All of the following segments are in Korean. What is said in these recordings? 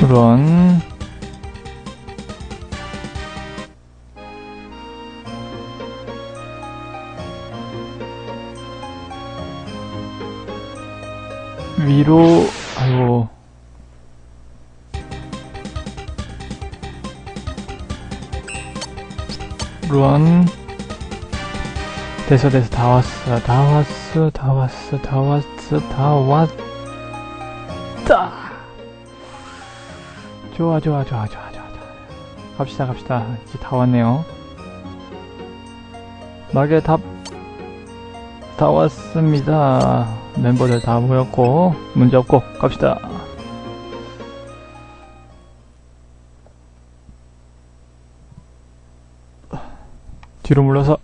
그런 위로 아이고. 런 됐어 됐어 다 왔어 다 왔어 다 왔어 다 왔어 다 왔다 좋아 좋아 좋아 좋아 좋아. 좋아 갑시다 갑시다. 이제 다 왔네요. 막의 답다 왔습니다. 멤버들 다 모였고 문제 없고 갑시다. 뒤로 물러서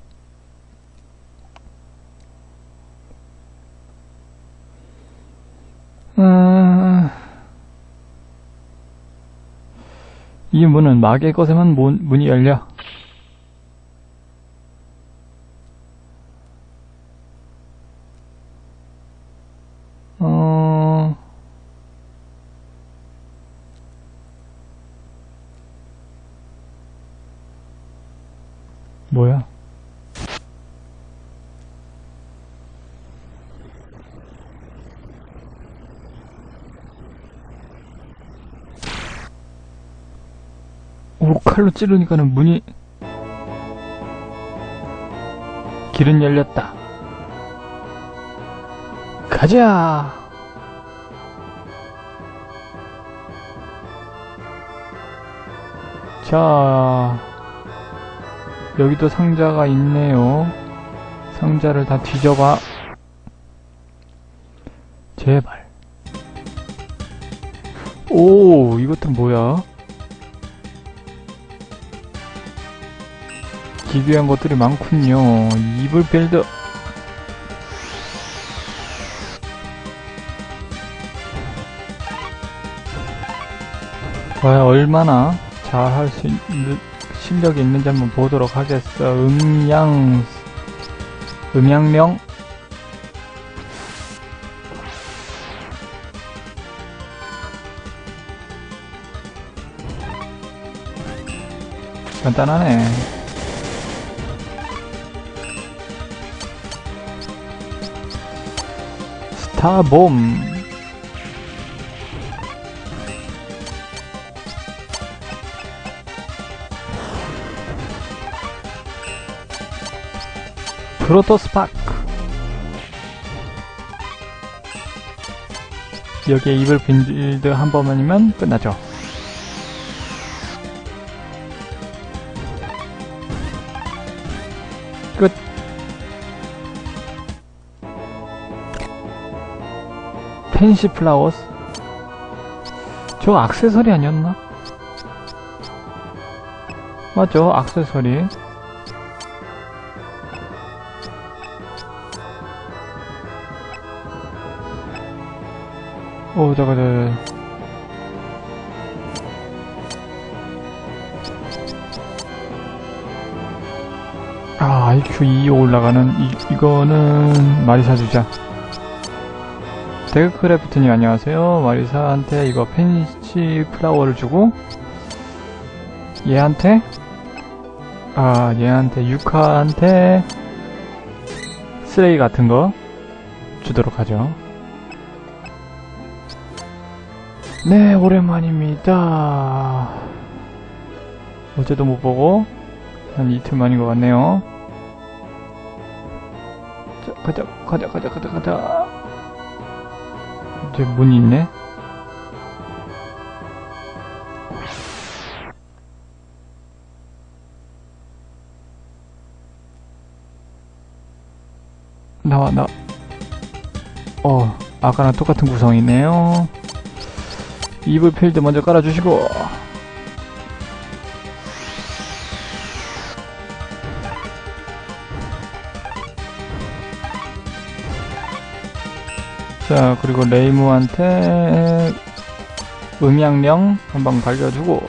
음... 이 문은 마의 것에만 문, 문이 열려. 어... 뭐야? 오, 칼로 찌르니까는 문이 길은 열렸다. 가자! 자, 여기도 상자가 있네요. 상자를 다 뒤져봐. 제발. 오, 이것도 뭐야? 기괴한 것들이 많군요. 이불 빌드. 과연 얼마나 잘 할 수 있는 실력이 있는지 한번 보도록 하겠어. 음양, 음양명? 간단하네. 스타봄. 프로토스파크 여기에 이불 빌드 한 번만이면 끝나죠 펜시 플라워스 저 악세서리 아니었나? 맞죠 악세서리 오, 저거, 저, 아, IQ 2 올라가는, 이, 이거는, 마리사 주자. 데그크래프트님 안녕하세요. 마리사한테 이거 펜시 플라워를 주고, 얘한테, 아, 얘한테, 유카한테, 쓰레기 같은 거 주도록 하죠. 네, 오랜만입니다. 어제도 못 보고, 한 이틀 만인 것 같네요. 자, 가자, 가자, 가자, 가자, 가자. 이제 문이 있네? 나와, 나. 어, 아까랑 똑같은 구성이네요. 이불 필드 먼저 깔아주시고 자 그리고 레이무한테 음양령 한번 갈겨주고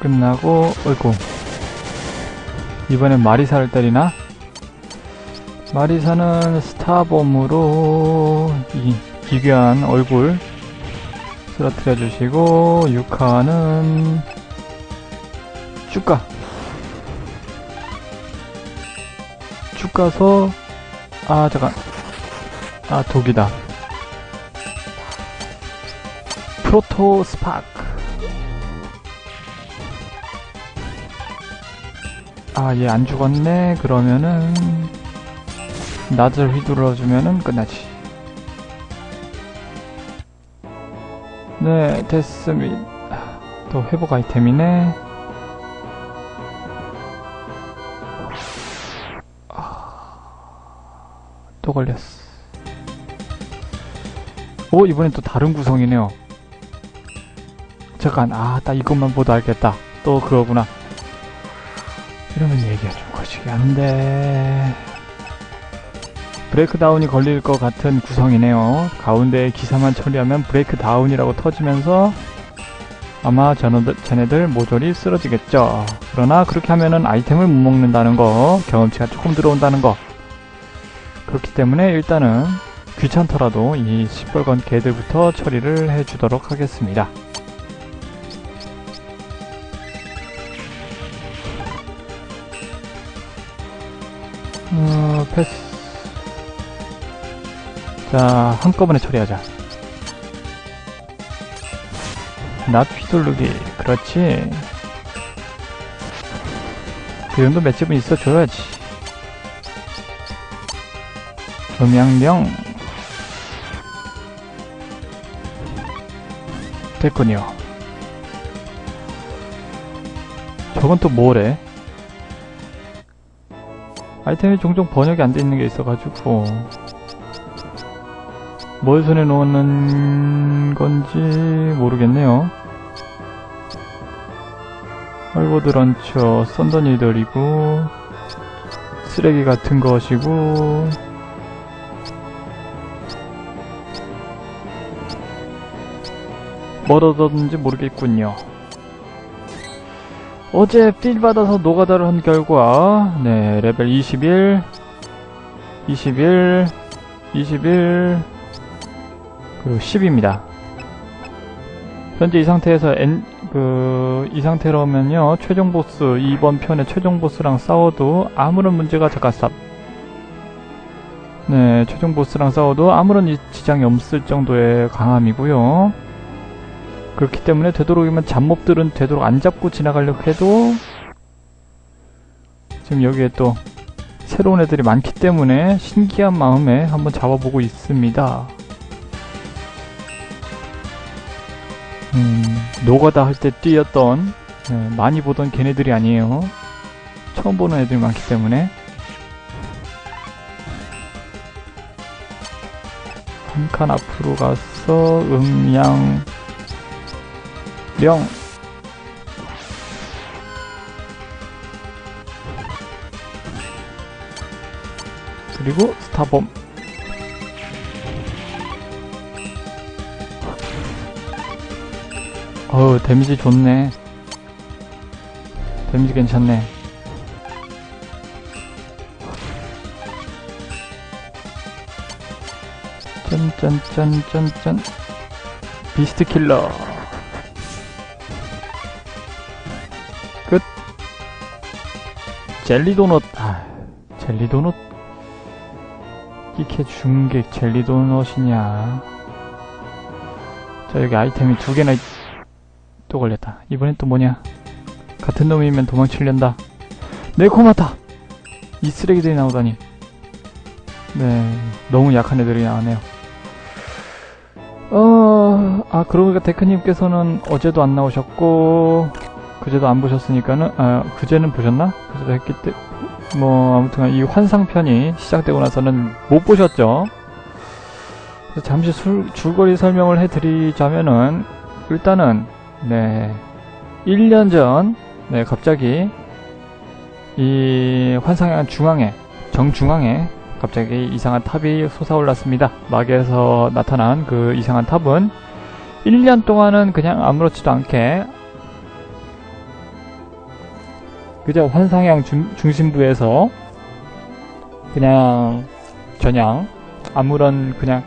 끝나고 어이구 이번엔 마리사를 때리나? 마리사는 스타범으로 이 기괴한 얼굴 쓰러뜨려 주시고 유카는 쭉 가. 가서 아 잠깐. 아 독이다. 프로토 스파크. 아 얘 안 죽었네. 그러면은 낫을 휘둘러주면은 끝나지. 네 됐습니다. 또 회복 아이템이네 또 걸렸어. 오, 이번엔 또 다른 구성이네요. 잠깐, 아, 딱 이것만 보도 알겠다. 또 그거구나. 이러면 얘기가 좀 거시기 한데. 브레이크 다운이 걸릴 것 같은 구성이네요. 가운데 기사만 처리하면 브레이크 다운이라고 터지면서 아마 저너들, 쟤네들 모조리 쓰러지겠죠. 그러나 그렇게 하면은 아이템을 못 먹는다는 거, 경험치가 조금 들어온다는 거, 그렇기 때문에 일단은 귀찮더라도 이 시뻘건 개들부터 처리를 해주도록 하겠습니다. 어, 패스. 자, 한꺼번에 처리하자. 낫 휘두르기. 그렇지. 그 정도 맷집은 있어줘야지. 음양령 됐군요. 저건 또 뭐래? 아이템이 종종 번역이 안 돼 있는 게 있어가지고 뭘 손에 놓는 건지 모르겠네요. 할보드 런처, 썬더니들이고 쓰레기 같은 것이고 뭘 얻었는지 모르겠군요. 어제 필 받아서 노가다를 한 결과 네 레벨 21 21 21 그리고 10입니다. 현재 이 상태에서 N 그이 상태로면요 최종 보스 이번 편의 최종 보스랑 싸워도 아무런 문제가 잠깐 쌉. 네 최종 보스랑 싸워도 아무런 이- 지장이 없을 정도의 강함이고요. 그렇기 때문에 되도록이면 잡몹들은 되도록 안 잡고 지나가려고 해도 지금 여기에 또 새로운 애들이 많기 때문에 신기한 마음에 한번 잡아보고 있습니다. 음, 노가다 할 때 뛰었던 네, 많이 보던 걔네들이 아니에요. 처음 보는 애들이 많기 때문에 한 칸 앞으로 가서 음양 명 그리고 스타범 어우 데미지 좋네. 데미지 괜찮네. 짠짠짠짠짠. 비스트 킬러 젤리 도넛 아 젤리 도넛? 이렇게 준게 젤리 도넛이냐? 자 여기 아이템이 두 개나 있... 또 걸렸다. 이번엔 또 뭐냐? 같은 놈이면 도망치련다. 네코마타 이 쓰레기들이 나오다니. 네 너무 약한 애들이 나오네요. 어, 아, 그러고 보니까 데크님께서는 어제도 안 나오셨고, 그제도 안 보셨으니까는, 아, 그제는 보셨나? 그제도 했기 때, 뭐, 아무튼 이 환상편이 시작되고 나서는 못 보셨죠? 잠시 술, 줄거리 설명을 해드리자면은, 일단은, 네, 1년 전, 네, 갑자기, 이 환상의 중앙에, 정중앙에, 갑자기 이상한 탑이 솟아올랐습니다. 막에서 나타난 그 이상한 탑은 1년 동안은 그냥 아무렇지도 않게 그저 환상향 중, 중심부에서 그냥 전향 아무런 그냥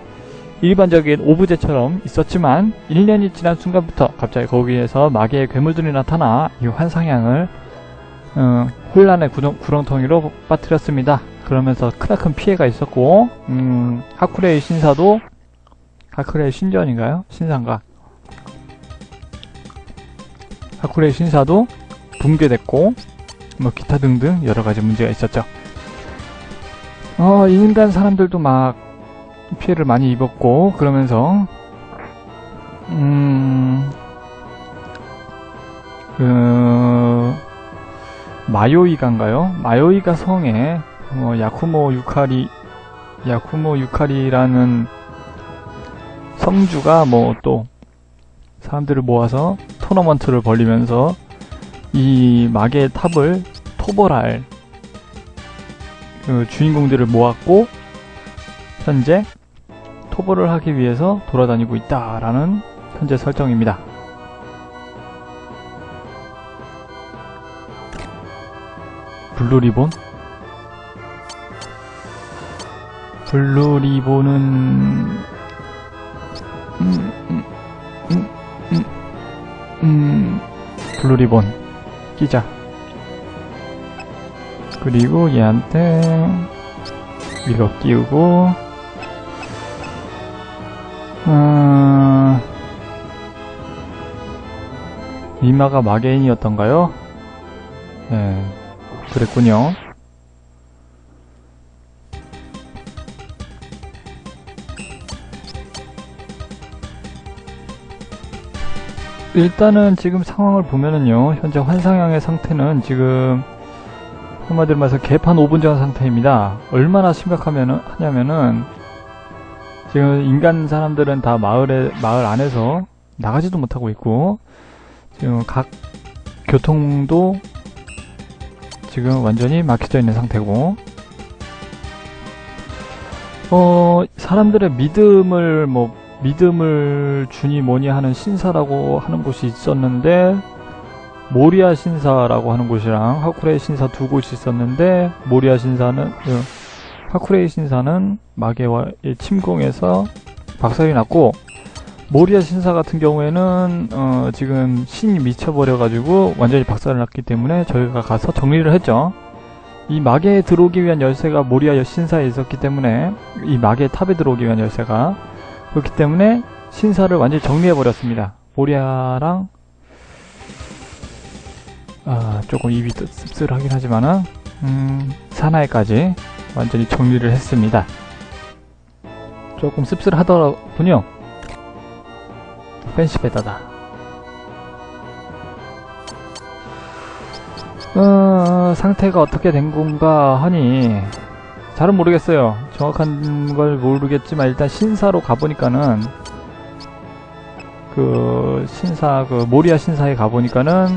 일반적인 오브제처럼 있었지만 1년이 지난 순간부터 갑자기 거기에서 마계의 괴물들이 나타나 이 환상향을 어, 혼란의 구렁, 구렁텅이로 빠뜨렸습니다. 그러면서 크나큰 피해가 있었고 음, 하쿠레의 신사도 하쿠레의 신전인가요? 신사인가? 하쿠레의 신사도 붕괴됐고 뭐 기타 등등 여러 가지 문제가 있었죠. 어, 인간 사람들도 막 피해를 많이 입었고 그러면서 음, 그 마요이가인가요? 마요이가 성에 어, 야쿠모 유카리 야쿠모 유카리라는 성주가 뭐 또 사람들을 모아서 토너먼트를 벌리면서 이 마계의 탑을 토벌할 그 주인공들을 모았고 현재 토벌을 하기 위해서 돌아다니고 있다라는 현재 설정입니다. 블루 리본? 블루 리본은 음, 음, 음, 음, 음, 블루 리본 끼자 그리고 얘한테 이거 끼우고 음, 이마가 마게인이었던가요? 예, 그랬군요. 일단은 지금 상황을 보면은요, 현재 환상형의 상태는 지금 한마디로 말해서 개판 5분 전 상태입니다. 얼마나 심각하면 하냐면은 지금 인간 사람들은 다 마을에 마을 안에서 나가지도 못하고 있고 지금 각 교통도 지금 완전히 막혀져 있는 상태고 어 사람들의 믿음을 뭐 믿음을 주니 뭐니 하는 신사라고 하는 곳이 있었는데 모리아 신사라고 하는 곳이랑 하쿠레 신사 두 곳이 있었는데 모리아 신사는 그 하쿠레이 신사는 마계와의 침공에서 박살이 났고 모리아 신사 같은 경우에는 어, 지금 신이 미쳐버려 가지고 완전히 박살을 났기 때문에 저희가 가서 정리를 했죠. 이 마계에 들어오기 위한 열쇠가 모리아 신사에 있었기 때문에 이 마계 탑에 들어오기 위한 열쇠가 그렇기 때문에 신사를 완전히 정리해버렸습니다. 모리아랑 아, 조금 입이 씁쓸하긴 하지만은 음, 사나이까지 완전히 정리를 했습니다. 조금 씁쓸하더군요. 펜시베다다. 어, 상태가 어떻게 된 건가 하니 잘은 모르겠어요. 정확한 걸 모르겠지만 일단 신사로 가보니까는 그 신사 그 모리아 신사에 가보니까는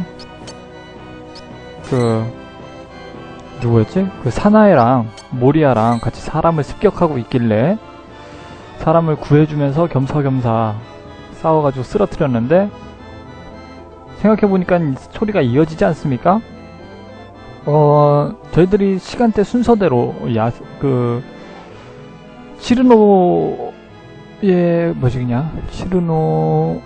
그 누구였지? 그 사나이랑 모리아랑 같이 사람을 습격하고 있길래 사람을 구해주면서 겸사겸사 싸워가지고 쓰러뜨렸는데 생각해보니까 스토리가 이어지지 않습니까? 어, 저희들이 시간대 순서대로 야, 그, 시르노의, 뭐지, 그냥, 시르노,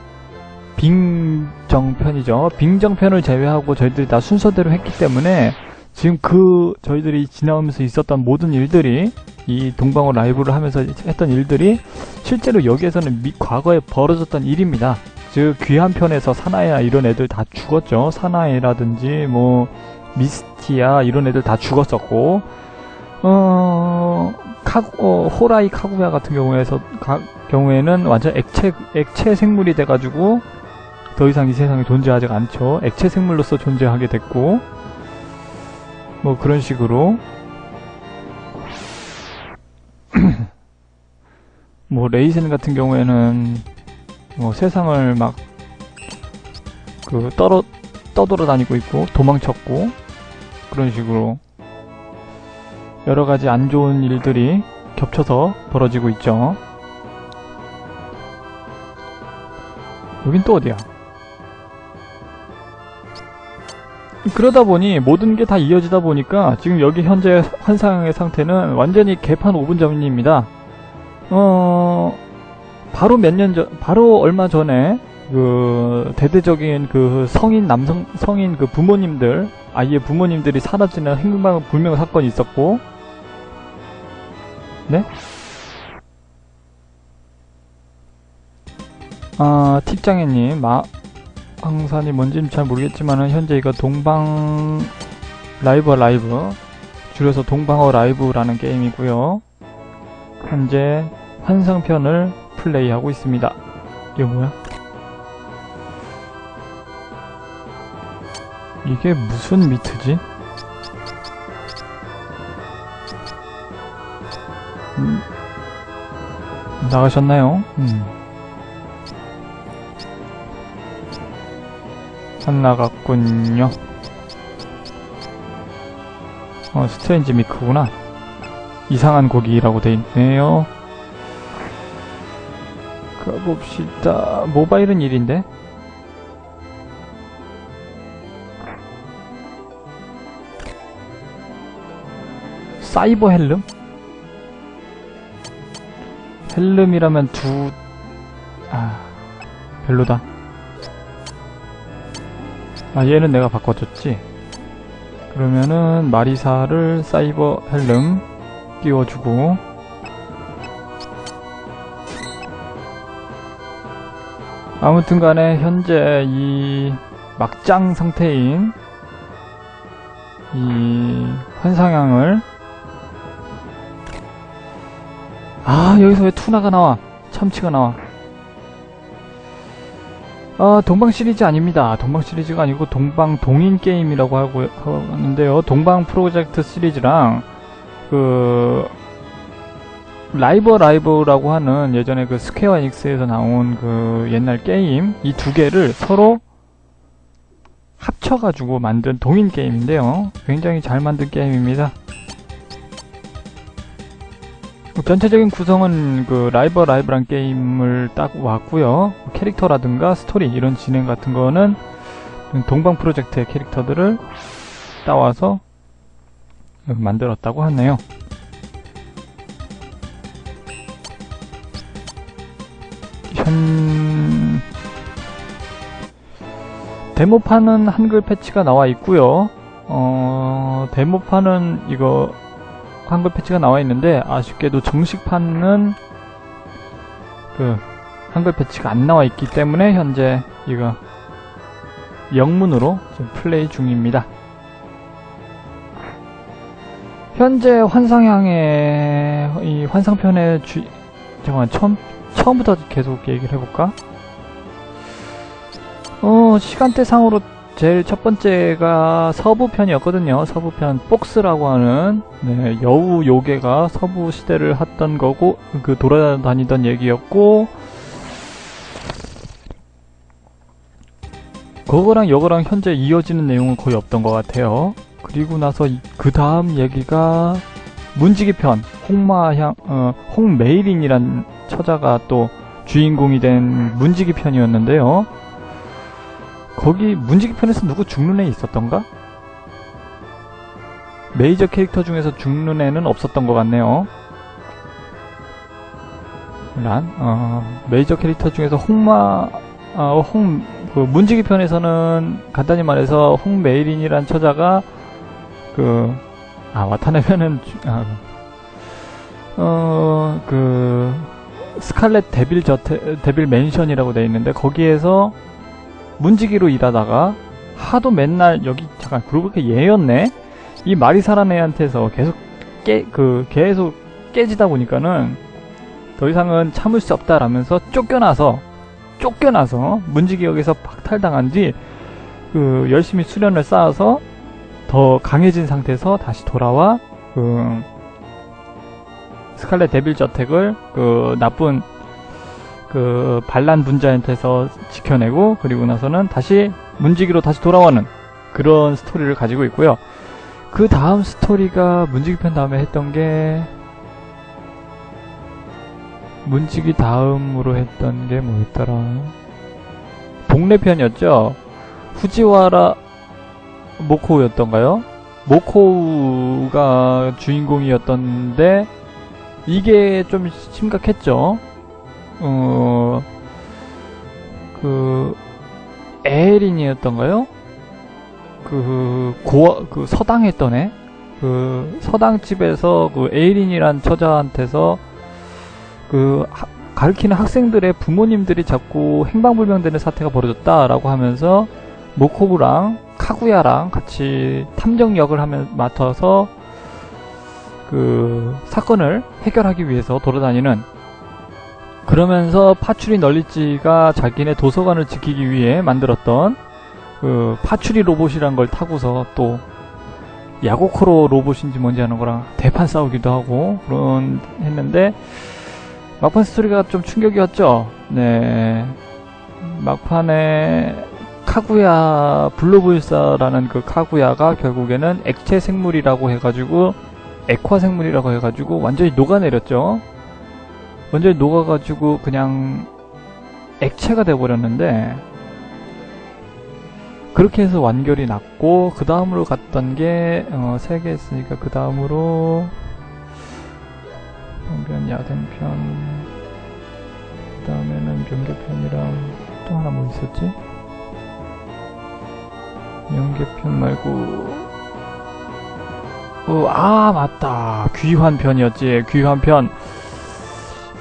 빙정편이죠. 빙정편을 제외하고 저희들이 다 순서대로 했기 때문에 지금 그 저희들이 지나오면서 있었던 모든 일들이 이 동방어 라이브를 하면서 했던 일들이 실제로 여기에서는 미, 과거에 벌어졌던 일입니다. 즉 귀한 편에서 사나이나 이런 애들 다 죽었죠. 사나이라든지 뭐 미스티아 이런 애들 다 죽었었고 어, 카구, 어, 호라이 카구야 같은 경우에서 가, 경우에는 완전 액체 액체 생물이 돼가지고 더 이상 이 세상에 존재하지 않죠. 액체 생물로서 존재하게 됐고 뭐 그런 식으로 뭐 레이센 같은 경우에는 뭐 세상을 막 그 떠돌아다니고 있고 도망쳤고 그런 식으로 여러 가지 안 좋은 일들이 겹쳐서 벌어지고 있죠. 여긴 또 어디야? 그러다 보니 모든 게 다 이어지다 보니까 지금 여기 현재 환상의 상태는 완전히 개판 5분 전입니다. 어, 바로 몇 년 전, 바로 얼마 전에 그 대대적인 그 성인 남성 성인 그 부모님들 아이의 부모님들이 사라지는 행방 불명 사건이 있었고, 네? 아 팁장애님 마 항산이 뭔지는 잘 모르겠지만은 현재 이거 동방 라이브 라이브 줄여서 동방어 라이브라는 게임이고요. 현재 환상편을 플레이하고 있습니다. 이게 뭐야? 이게 무슨 미트지? 음, 나가셨나요? 음. 안 나갔군요. 어, 스트레인지 미크구나. 이상한 고기라고 돼 있네요. 가봅시다. 모바일은 1인데? 사이버 헬름? 헬름이라면 두, 아, 별로다. 아, 얘는 내가 바꿔줬지. 그러면은, 마리사를 사이버 헬름 띄워주고, 아무튼 간에 현재 이 막장 상태인 이 환상향을 아 여기서 왜 투나가 나와 참치가 나와 아 동방 시리즈 아닙니다 동방 시리즈가 아니고 동방 동인 게임이라고 하고 하는데요 동방 프로젝트 시리즈랑 그 라이버 라이브라고 하는 예전에 그 스퀘어 에닉스에서 나온 그 옛날 게임 이 두 개를 서로 합쳐가지고 만든 동인 게임인데요. 굉장히 잘 만든 게임입니다. 전체적인 구성은 그 라이버 라이브란 게임을 딱 왔고요. 캐릭터라든가 스토리 이런 진행 같은 거는 동방 프로젝트의 캐릭터들을 따와서 만들었다고 하네요. 현 데모판은 한글 패치가 나와 있고요. 어, 데모판은 이거 한글 패치가 나와 있는데 아쉽게도 정식판은 그 한글 패치가 안 나와 있기 때문에 현재 이거 영문으로 지금 플레이 중입니다. 현재 환상향의 이 환상편의 주 잠깐 처음 처음부터 계속 얘기를 해볼까? 어, 시간대 상으로 제일 첫 번째가 서부편이었거든요. 서부편 폭스라고 하는 네, 여우 요괴가 서부 시대를 했던 거고 그 돌아다니던 얘기였고 그거랑 이거랑 현재 이어지는 내용은 거의 없던 것 같아요. 그리고 나서 그 다음 얘기가 문지기 편 홍마향 어, 홍메이린이란 처자가 또 주인공이 된 문지기 편이었는데요. 거기 문지기 편에서 누구 죽는 애 있었던가? 메이저 캐릭터 중에서 죽는 애는 없었던 것 같네요. 란, 어, 메이저 캐릭터 중에서 홍마, 어, 홍, 그 문지기 편에서는 간단히 말해서 홍메이린이란 처자가 그, 아, 와타나베는, 아, 어, 그, 스칼렛 데빌 저테, 데빌 맨션이라고 돼 있는데 거기에서 문지기로 일하다가 하도 맨날 여기 잠깐 보니까 얘였네? 이 마리사란 애한테서 계속 깨 그 계속 깨지다 보니까는 더 이상은 참을 수 없다라면서 쫓겨나서 쫓겨나서 문지기역에서 박탈당한 뒤 그 열심히 수련을 쌓아서 더 강해진 상태에서 다시 돌아와 그 스칼렛 데빌 저택을 그 나쁜 그 반란 분자한테서 지켜내고 그리고 나서는 다시 문지기로 다시 돌아오는 그런 스토리를 가지고 있고요. 그 다음 스토리가 문지기 편 다음에 했던 게 문지기 다음으로 했던 게 뭐였더라? 동네 편이었죠. 후지와라 모코우였던가요? 모코우가 주인공이었던데 이게 좀 심각했죠. 어, 그 에린이었던가요? 그 고아 그 서당 했던 애? 그 서당집에서 그 에이린이란 처자한테서 그 하- 가르치는 학생들의 부모님들이 자꾸 행방불명되는 사태가 벌어졌다라고 하면서 모코부랑 카구야랑 같이 탐정 역을 하면 맡아서 그 사건을 해결하기 위해서 돌아다니는 그러면서 파추리 널리찌가 자기네 도서관을 지키기 위해 만들었던 그 파추리 로봇이란 걸 타고서 또 야고크로 로봇인지 뭔지 하는 거랑 대판 싸우기도 하고 그런 했는데 막판 스토리가 좀 충격이었죠. 네. 막판에 카구야 블루불사라는 그 카구야가 결국에는 액체 생물이라고 해가지고 액화 생물이라고 해가지고 완전히 녹아내렸죠. 완전히 녹아가지고 그냥 액체가 돼버렸는데 그렇게 해서 완결이 났고 그 다음으로 갔던 게 어, 세개 했으니까 그 다음으로 병변 야생편 그 다음에는 명계편이랑 또 하나 뭐 있었지? 명계편 말고 어, 아 맞다. 귀환편이었지. 귀환편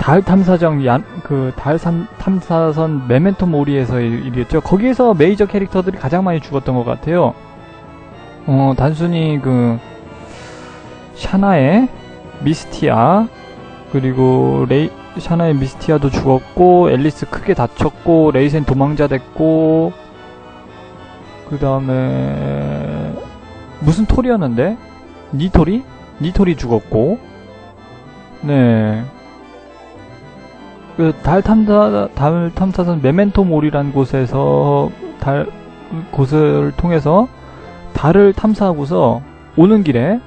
달 탐사정 얀, 그, 달 삼- 탐사선 메멘토 모리에서의 일이었죠. 거기에서 메이저 캐릭터들이 가장 많이 죽었던 것 같아요. 어, 단순히 그, 샤나의 미스티아, 그리고 레이, 샤나의 미스티아도 죽었고, 앨리스 크게 다쳤고, 레이센 도망자 됐고, 그 다음에, 무슨 톨이었는데? 니토리? 니토리 죽었고, 네. 그 달 탐사 달 탐사선 메멘토 몰이란 곳에서 달 곳을 통해서 달을 탐사하고서 오는 길에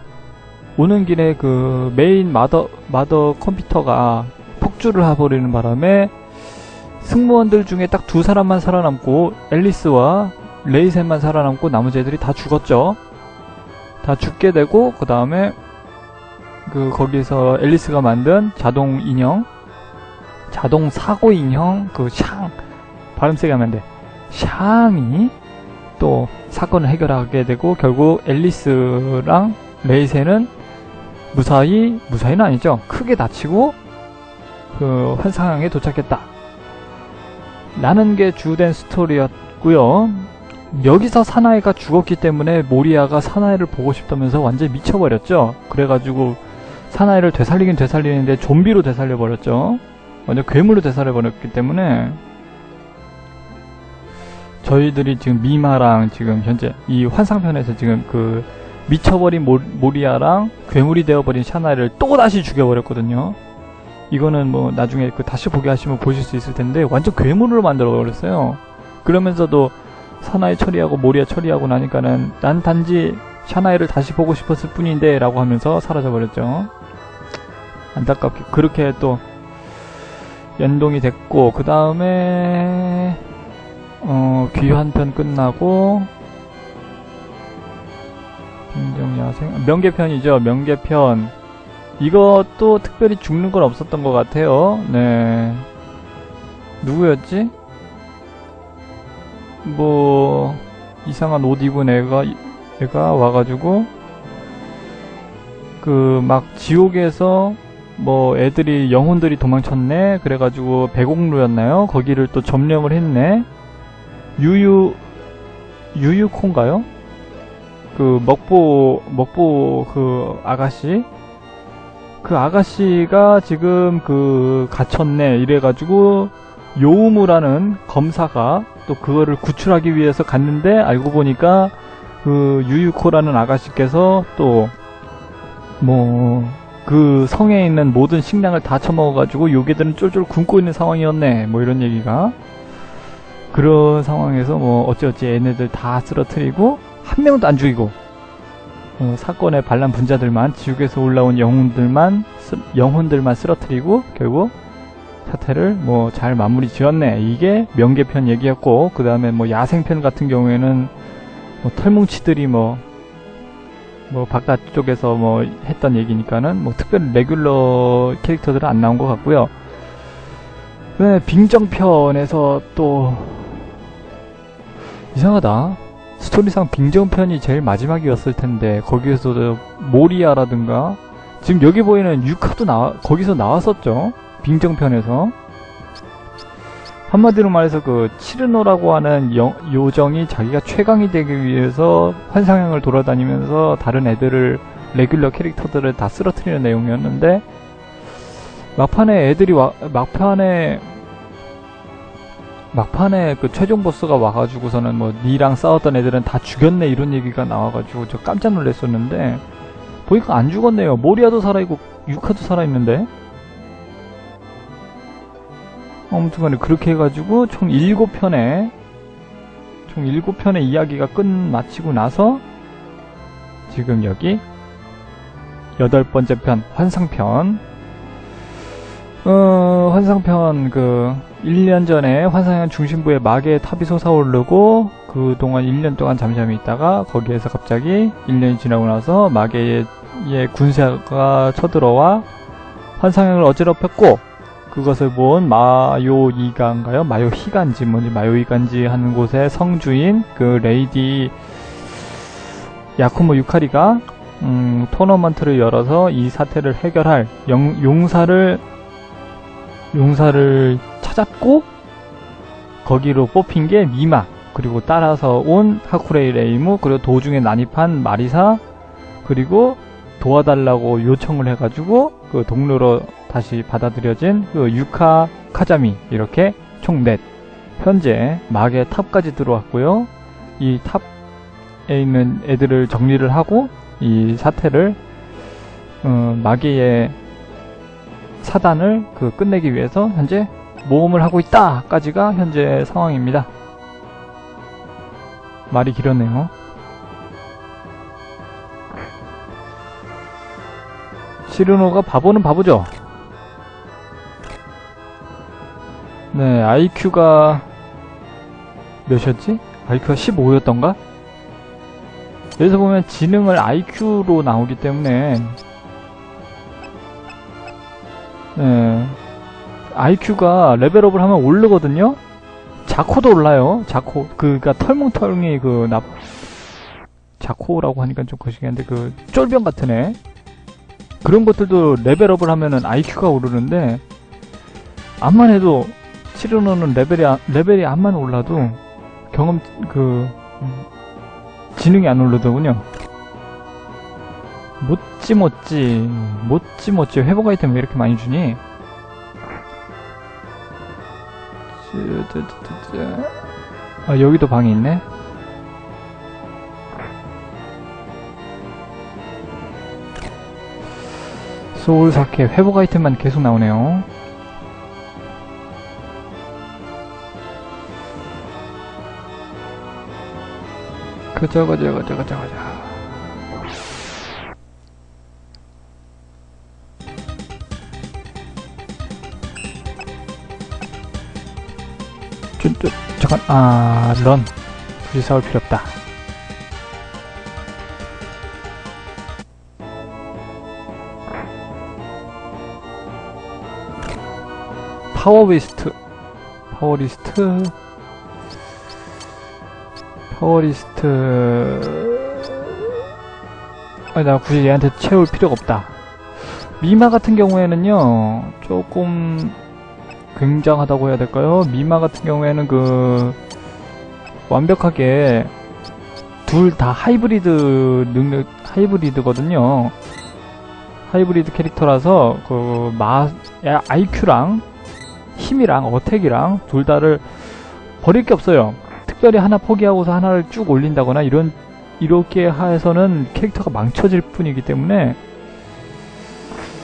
오는 길에 그 메인 마더 마더 컴퓨터가 폭주를 해버리는 바람에 승무원들 중에 딱 두 사람만 살아남고 앨리스와 레이센만 살아남고 나머지 애들이 다 죽었죠. 다 죽게 되고 그 다음에 그 거기서 앨리스가 만든 자동 인형 자동 사고 인형 그 샹 발음 세게 하면 돼. 샹이 또 사건을 해결하게 되고 결국 앨리스랑 레이센은 무사히 무사히는 아니죠. 크게 다치고 그 환상에 도착했다. 라는 게 주된 스토리였고요. 여기서 사나이가 죽었기 때문에 모리아가 사나이를 보고 싶다면서 완전히 미쳐버렸죠. 그래가지고 사나이를 되살리긴 되살리는데 좀비로 되살려버렸죠. 완전 괴물로 되살려버렸기 때문에 저희들이 지금 미마랑 지금 현재 이 환상편에서 지금 그 미쳐버린 모, 모리아랑 괴물이 되어버린 샤나이를 또 다시 죽여버렸거든요. 이거는 뭐 나중에 그 다시 보게 하시면 보실 수 있을 텐데 완전 괴물로 만들어버렸어요. 그러면서도 사나이 처리하고 모리아 처리하고 나니까는 난 단지 샤나이를 다시 보고 싶었을 뿐인데 라고 하면서 사라져버렸죠. 안타깝게 그렇게 또 연동이 됐고 그 다음에 어, 귀한 편 끝나고 빙정야생 명계편이죠 명계편. 이것도 특별히 죽는 건 없었던 것 같아요. 네. 누구였지? 뭐 이상한 옷 입은 애가 애가 와가지고 그 막 지옥에서 뭐 애들이 영혼들이 도망쳤네. 그래가지고 배곡루였나요? 거기를 또 점령을 했네. 유유 유유콘가요? 그 먹보 먹보 그 아가씨? 그 아가씨가 지금 그 갇혔네. 이래가지고 요우무라는 검사가 또 그거를 구출하기 위해서 갔는데 알고 보니까 그 유유코라는 아가씨께서 또뭐 그 성에 있는 모든 식량을 다 처먹어가지고 요괴들은 쫄쫄 굶고 있는 상황이었네. 뭐 이런 얘기가. 그런 상황에서 뭐 어찌어찌 얘네들 다 쓰러뜨리고 한 명도 안 죽이고 어, 사건의 반란 분자들만 지옥에서 올라온 영혼들만 쓰- 영혼들만 쓰러뜨리고 결국 사태를 뭐 잘 마무리 지었네. 이게 명계편 얘기였고 그 다음에 뭐 야생편 같은 경우에는 뭐 털뭉치들이 뭐, 뭐 바깥쪽에서 뭐 했던 얘기니까는 뭐 특별히 레귤러 캐릭터들은 안 나온 것 같고요. 네, 빙정편에서 또 이상하다. 스토리상 빙정편이 제일 마지막이었을 텐데 거기에서도 모리아라든가 지금 여기 보이는 유카도 나 거기서 나왔었죠. 빙정편에서 한마디로 말해서 그 치르노라고 하는 여- 요정이 자기가 최강이 되기 위해서 환상형을 돌아다니면서 다른 애들을 레귤러 캐릭터들을 다 쓰러뜨리는 내용이었는데 막판에 애들이 와 막판에 막판에 그 최종 보스가 와가지고서는 뭐 니랑 싸웠던 애들은 다 죽였네 이런 얘기가 나와가지고 저 깜짝 놀랐었는데 보니까 안 죽었네요. 모리아도 살아있고 유카도 살아있는데 아무튼간에 그렇게 해가지고 총 7편에 총 7편의 이야기가 끝 마치고 나서 지금 여기 여덟 번째 편 환상편. 어 환상편 그 1년 전에 환상현 중심부에 마계의 탑이 솟아오르고 그동안 1년 동안 잠잠히 있다가 거기에서 갑자기 1년이 지나고 나서 마계의 의 군사가 쳐들어와 환상현을 어지럽혔고 그것을 본 마요이가인가요? 마요히간지 뭔지 마요이간지 하는 곳의 성주인 그 레이디 야쿠모 유카리가 음, 토너먼트를 열어서 이 사태를 해결할 영- 용사를 용사를 찾았고 거기로 뽑힌 게 미마 그리고 따라서 온 하쿠레이 레이무 그리고 도중에 난입한 마리사 그리고 도와달라고 요청을 해가지고 그 동료로 다시 받아들여진 그 유카 카자미 이렇게 총 넷 현재 막의 탑까지 들어왔고요 이 탑에 있는 애들을 정리를 하고 이 사태를 어, 마계의 사단을 그 끝내기 위해서 현재 모험을 하고 있다까지가 현재 상황입니다. 말이 길었네요. 시르노가 바보는 바보죠. 네, IQ가 몇이었지? IQ가 15였던가? 여기서 보면 지능을 IQ로 나오기 때문에 네, IQ가 레벨업을 하면 오르거든요. 자코도 올라요. 자코 그니까 털뭉털이 그나 자코라고 하니까 좀 거시기한데 그 쫄병 같은 애 그런 것들도 레벨업을 하면은 IQ가 오르는데 암만 해도 치르노는 레벨이 안- 레벨이 암만 올라도 경험 그 음, 지능이 안 오르더군요. 못지 못지 못지 못지 회복 아이템 왜 이렇게 많이 주니? 아 여기도 방이 있네. 소울 사케 회복 아이템만 계속 나오네요. 그저 그저 그저. 쭈, 쭈, 잠깐, 아, 런. 굳이 싸울 필요 없다. 파워 리스트. 파워 리스트. 파워리스트. 아니, 나 굳이 얘한테 채울 필요가 없다. 미마 같은 경우에는요, 조금 굉장하다고 해야 될까요? 미마 같은 경우에는 그 완벽하게 둘 다 하이브리드 능력 하이브리드거든요. 하이브리드 캐릭터라서 그 마 IQ랑 힘이랑 어택이랑 둘 다를 버릴 게 없어요. 특별히 하나 포기하고서 하나를 쭉 올린다거나 이런 이렇게 해서는 캐릭터가 망쳐질 뿐이기 때문에